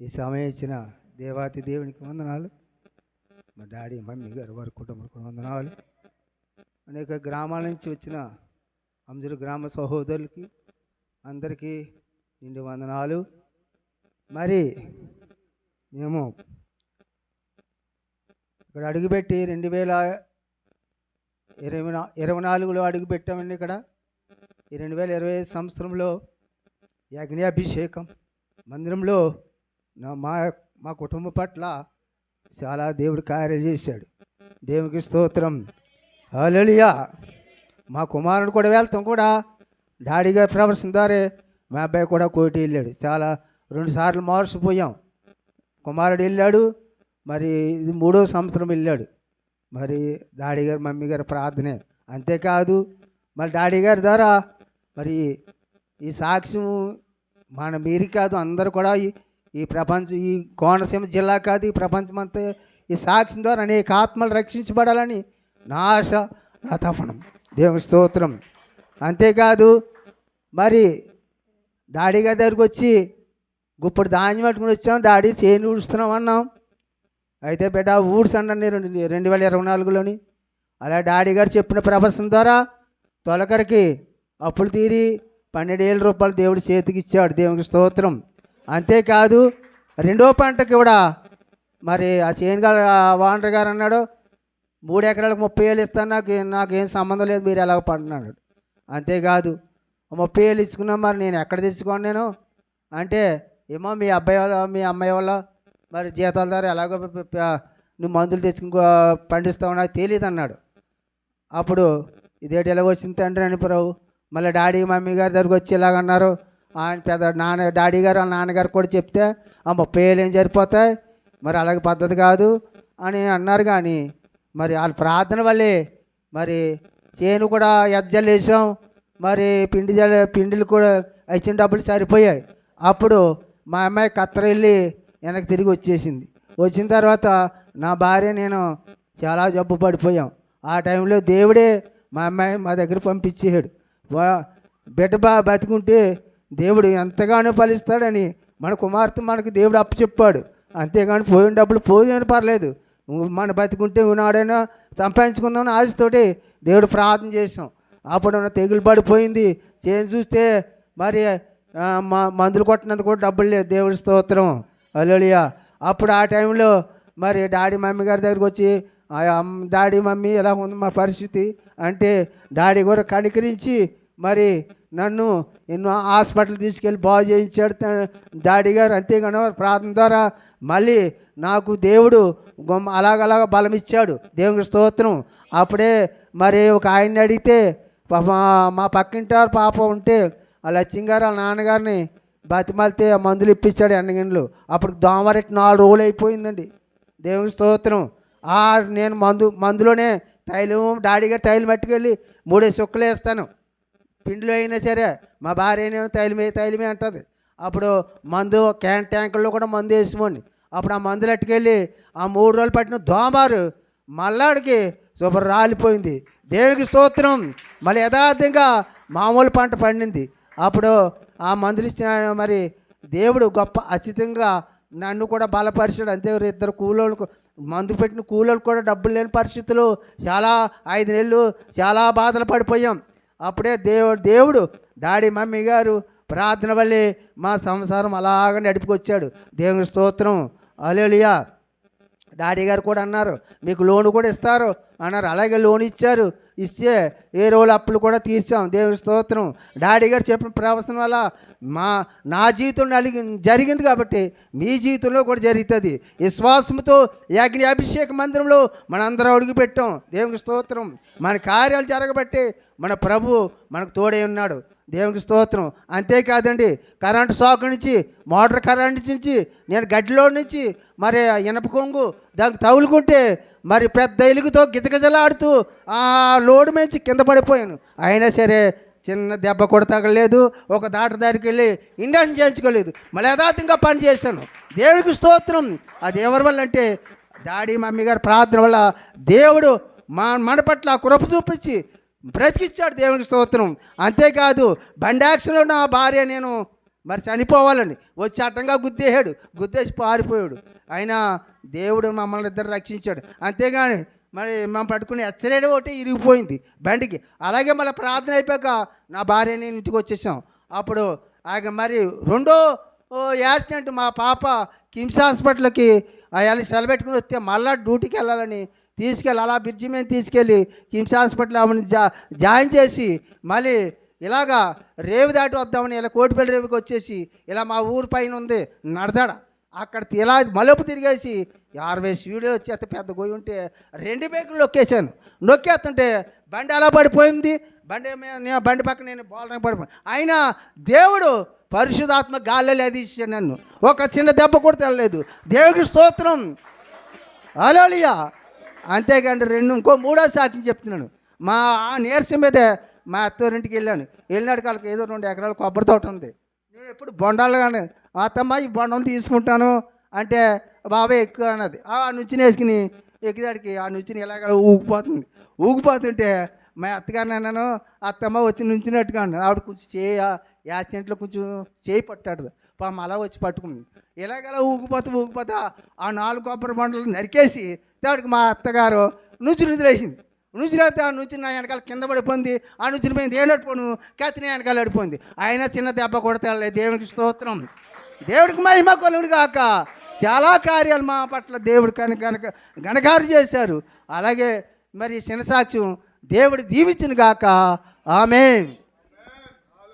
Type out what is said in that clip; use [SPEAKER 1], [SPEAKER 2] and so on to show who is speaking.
[SPEAKER 1] ఈ సమయం ఇచ్చిన దేవాతి దేవునికి వందనాలు. మా డాడీ మమ్మీ గారు వారి కుటుంబం వందనాలు. అనేక గ్రామాల నుంచి వచ్చిన అందరు గ్రామ సహోదరులకి అందరికీ నిండు వందనాలు. మరి మేము ఇక్కడ అడుగుపెట్టి రెండు వేల ఇరవై నా ఇరవై నాలుగులో అడుగుపెట్టామండి ఇక్కడ. ఈ రెండు వేల ఇరవై ఐదు సంవత్సరంలో యజ్ఞాభిషేకం మందిరంలో మా మా కుటుంబం పట్ల చాలా దేవుడు కార్యం చేశాడు. దేవునికి స్తోత్రం. హలలియా మా కుమారుడు కూడా వెళ్తాం కూడా. డాడీ గారి ప్రవర్తన ద్వారా మా అబ్బాయి కూడా కోటి వెళ్ళాడు. చాలా రెండుసార్లు మార్చిపోయాం కుమారుడు వెళ్ళాడు. మరి ఇది మూడో సంవత్సరం వెళ్ళాడు. మరి డాడీ గారు మమ్మీ గారు ప్రార్థనే. అంతేకాదు మరి డాడీ గారి ద్వారా మరి ఈ సాక్ష్యం మన మీరి కాదు అందరు కూడా ఈ ప్రపంచం ఈ కోనసీమ జిల్లా కాదు ఈ ప్రపంచమంతా ఈ సాక్ష్యం ద్వారా అనేక ఆత్మలు రక్షించబడాలని నా ఆశ నా తపనం దేవుని స్తోత్రం. అంతేకాదు మరి డాడీ గారి దగ్గరికి వచ్చి గుప్పుడు ధాన్యం పట్టుకుని వచ్చాం డాడీ చేను ఊడుస్తున్నాం అన్నాం. అయితే బిడ్డ ఊడ్సండి రెండు రెండు వేల ఇరవై నాలుగులోని. అలా డాడీ గారు చెప్పిన ప్రవచనం ద్వారా తొలకరికి అప్పులు తీరి పన్నెండు వేల రూపాయలు దేవుడి చేతికి ఇచ్చాడు. దేవునికి స్తోత్రం. అంతేకాదు రెండో పంటకి కూడా మరి ఆ సేన్ గారు వాండర్ గారు అన్నాడు మూడు ఎకరాలకు ముప్పై వేలు ఇస్తాను నాకు నాకు ఏం సంబంధం లేదు మీరు ఎలాగ పంటున్నాడు అంతేకాదు ముప్పై వేలు ఇచ్చుకున్నా మరి నేను ఎక్కడ తెచ్చుకోను నేను? అంటే ఏమో మీ అబ్బాయి వల్ల మీ అమ్మాయి వల్ల మరి జీతాల ద్వారా ఎలాగో నువ్వు మందులు తెచ్చుకో పండిస్తావు నాకు తెలియదు అన్నాడు. అప్పుడు ఇదేటి ఎలా వచ్చింది తండ్రి అని ప్రభు మళ్ళీ డాడీ మమ్మీ గారి దగ్గరికి వచ్చి ఇలాగన్నారు ఆయన పెద్ద నాన్న డాడీ గారు వాళ్ళ నాన్నగారు కూడా చెప్తే ఆ ముప్పై ఏం సరిపోతాయి? మరి అలాగే పద్ధతి కాదు అని అన్నారు కానీ మరి వాళ్ళ ప్రార్థన వల్లే మరి చేను కూడా ఎద్దజల్లేసాం మరి పిండి జల్ పిండిలు కూడా ఇచ్చిన డబ్బులు సరిపోయాయి. అప్పుడు మా అమ్మాయి కత్తర వెళ్ళి వెనక్కి తిరిగి వచ్చేసింది. వచ్చిన తర్వాత నా భార్య నేను చాలా జబ్బు పడిపోయాం. ఆ టైంలో దేవుడే మా అమ్మాయి మా దగ్గర పంపించేసాడు బిడ్డ బా బతికుంటే దేవుడు ఎంతగానో ఫలిస్తాడని మన కుమార్తె మనకు దేవుడు అప్పచెప్పాడు అంతేగాని పోయిన డబ్బులు పోయిన పర్లేదు. మన బతికుంటే ఉన్నాడైనా సంపాదించుకుందామని ఆశతోటి దేవుడు ప్రార్థన చేసాం అప్పుడు తెగులు పడిపోయింది. చేసి చూస్తే మరి మా మ- మందులు కొట్టినందుకు కూడా డబ్బులు లేదు దేవుడి స్తోత్రం. అలలియా అప్పుడు ఆ టైంలో మరి డాడీ మమ్మీ గారి దగ్గరికి వచ్చి "ఆ డాడీ మమ్మీ ఎలా ఉంది మా పరిస్థితి? అంటే డాడీ కూడా కనికరించి మరి నన్ను ఎన్నో హాస్పిటల్ తీసుకెళ్ళి బాగు చేయించాడు డాడీ గారు. అంతేగాని ప్రార్థన ద్వారా మళ్ళీ నాకు దేవుడు గొమ్మ అలాగలాగ బలం ఇచ్చాడు దేవునికి స్తోత్రం. అప్పుడే మరి ఒక ఆయన్ని అడిగితే మా పక్కింటారు పాప ఉంటే ఆ లక్ష్యం వాళ్ళ నాన్నగారిని బతిమాలితే ఆ మందులు ఇప్పించాడు ఎండగిన్లు అప్పుడు దోమరెట్టి నాలుగు రోజులు అయిపోయిందండి. దేవుని స్తోత్రం. ఆ నేను మందు మందులోనే తైలం డాడీ గారు తైలం పట్టుకెళ్ళి మూడే సుక్కలు వేస్తాను. పిండిలో అయినా సరే మా భార్య నేను తైలమే తైలమే అంటుంది. అప్పుడు మందు క్యాన్ ట్యాంకుల్లో కూడా మందు వేసుకోండి అప్పుడు ఆ మందులు అట్టుకెళ్ళి ఆ మూడు రోజులు పట్టిన దోమారు మల్లాడికి శుభ్ర రాలిపోయింది. దేవునికి స్తోత్రం. మళ్ళీ యథార్థంగా మామూలు పంట పండింది. అప్పుడు ఆ మందులు ఇచ్చిన మరి దేవుడు గొప్ప అచితంగా నన్ను కూడా బలపరిచాడు. అంతే ఇద్దరు కూలోళ్ళకు మందు పెట్టిన కూలోళ్ళు కూడా డబ్బులు లేని పరిస్థితులు. చాలా ఐదు నెలలు చాలా బాధలు పడిపోయాం. అప్పుడే దేవుడు దేవుడు డాడీ మమ్మీ గారు ప్రార్థన వల్లే మా సంసారం అలాగ నడిపికొచ్చాడు. దేవుని స్తోత్రం. అలేలియా డాడీ గారు కూడా అన్నారు మీకు లోన్ కూడా ఇస్తారు. అన్నారు. అలాగే లోన్ ఇచ్చారు. ఇస్తే ఏ రోజు అప్పులు కూడా తీర్చాం. దేవుని స్తోత్రం. డాడీ గారు చెప్పిన ప్రవచనం వల్ల మా నా జీవితం నలిగి జరిగింది కాబట్టి మీ జీవితంలో కూడా జరుగుతుంది. విశ్వాసంతో యాజ్ఞ అభిషేక మందిరంలో మనందరం అడుగుపెట్టాం. దేవునికి స్తోత్రం. మన కార్యాలు జరగబట్టి మన ప్రభు మనకు తోడే ఉన్నాడు. దేవునికి స్తోత్రం. అంతేకాదండి కరెంటు షాక్ నుంచి మోటార్ కరెంట్ నుంచి నేను గడ్డిలో నుంచి మరి ఆ ఇనప కొంగు దానికి తగులుకుంటే మరి పెద్ద ఎలుగుతో గిజగిజలాడుతూ ఆ లోడు మించి కింద పడిపోయాను. అయినా సరే చిన్న దెబ్బ కూడా తగలేదు ఒక దాట దారికి వెళ్ళి ఇండియన్ చేయించుకోలేదు. మళ్ళీ యథార్థంగా పని చేశాను. దేవుడికి స్తోత్రం. అది ఎవరి వల్ల అంటే డాడీ మమ్మీ గారి ప్రార్థన వల్ల దేవుడు మా మన పట్ల కృప చూపించి బ్రతికిచ్చాడు దేవునికి స్తోత్రం. అంతేకాదు బండి యాక్సిడెంట్లో నా భార్య నేను మరి చనిపోవాలని. వచ్చి అడ్డంగా గుద్దేశాడు. గుద్దేసి పారిపోయాడు. అయినా దేవుడు మమ్మల్ని ఇద్దరు రక్షించాడు. అంతేగాని మరి మేము పట్టుకుని ఎస్సరేడు ఒకటి ఇరిగిపోయింది బండికి. అలాగే మళ్ళీ ప్రార్థన అయిపోయాక నా భార్య నేను ఇంటికి వచ్చేసాం. అప్పుడు ఆయన మరి రెండో ఓ యాక్సిడెంట్ మా పాప కిమ్స్ హాస్పిటల్కి అవి సెలబెట్టుకుని వస్తే మళ్ళీ డ్యూటీకి వెళ్ళాలని తీసుకెళ్ళి అలా బ్రిడ్జి మీద తీసుకెళ్ళి కిమ్స్ హాస్పిటల్ ఆమెను జా జాయిన్ చేసి మళ్ళీ ఇలాగా రేవు దాటి వద్దామని ఇలా కోటిపల్లి రేవుకి వచ్చేసి ఇలా మా ఊరు పైన ఉంది నడదాడ అక్కడ ఇలా మలుపు తిరిగేసి అరవై వీడియో వచ్చి అంత పెద్ద గోయి ఉంటే రెండు బైకులు నొక్కేశాను. నొక్కేస్తుంటే బండి అలా పడిపోయింది? బండి మీద- నేను బండి పక్కన నేను బోలరం పడిపోయాను. అయినా దేవుడు పరిశుధాత్మ గాల్లో తీసాడు నన్ను. ఒక చిన్న దెబ్బ కూడా తెలలేదు. దేవుడికి స్తోత్రం. అలోలియా అంతేకాండి రెండు ఇంకో మూడో సాక్షి చెప్తున్నాను. మా ఆ నీరసం మీదే మా అత్తవారింటికి వెళ్ళాను. వెళ్ళినాడు వాళ్ళకి ఏదో రెండు ఎకరాల కొబ్బరి తోట ఉంది. నేను ఎప్పుడు బొండాలు కానీ అత్తమ్మ ఈ బొండం తీసుకుంటాను అంటే బాబాయ్ ఎక్కువ అన్నది. ఆ నుంచిని వేసుకుని ఎక్కిదాడికి ఆ నుంచిని ఎలాగ ఊగిపోతుంది. ఊగిపోతుంటే మా అత్తగారిని అన్నాను అత్తమ్మ వచ్చి నుంచినట్టుగా అన్నాను ఆవిడ కొంచెం చేయ యాక్సిడెంట్లో కొంచెం చేయి పట్టాడు పాపం అలా వచ్చి పట్టుకుంది. ఇలాగలా ఊగిపోతే ఊగిపోతే ఆ- ఆ నాలుగు కొబ్బరి బండలు నరికేసి దాడికి మా అత్తగారు నుంచి నుదిలేసింది నుంచి ఆ నుంచి నా వెనకాల కింద పడిపోయింది. ఆ నుంచి మీద ఏడడిపోను కత్తి వెనకాల పడిపోయింది ఆయన చిన్న దెబ్బ కూడా దేవునికి స్తోత్రం. దేవుడికి మహిమ కొలుడు కాక చాలా కార్యాలు మా పట్ల దేవుడు కనుక కనుక గణకారు చేశారు. అలాగే మరి చిన్న సాక్ష్యం దేవుడు దీవించిన గాక. ఆమె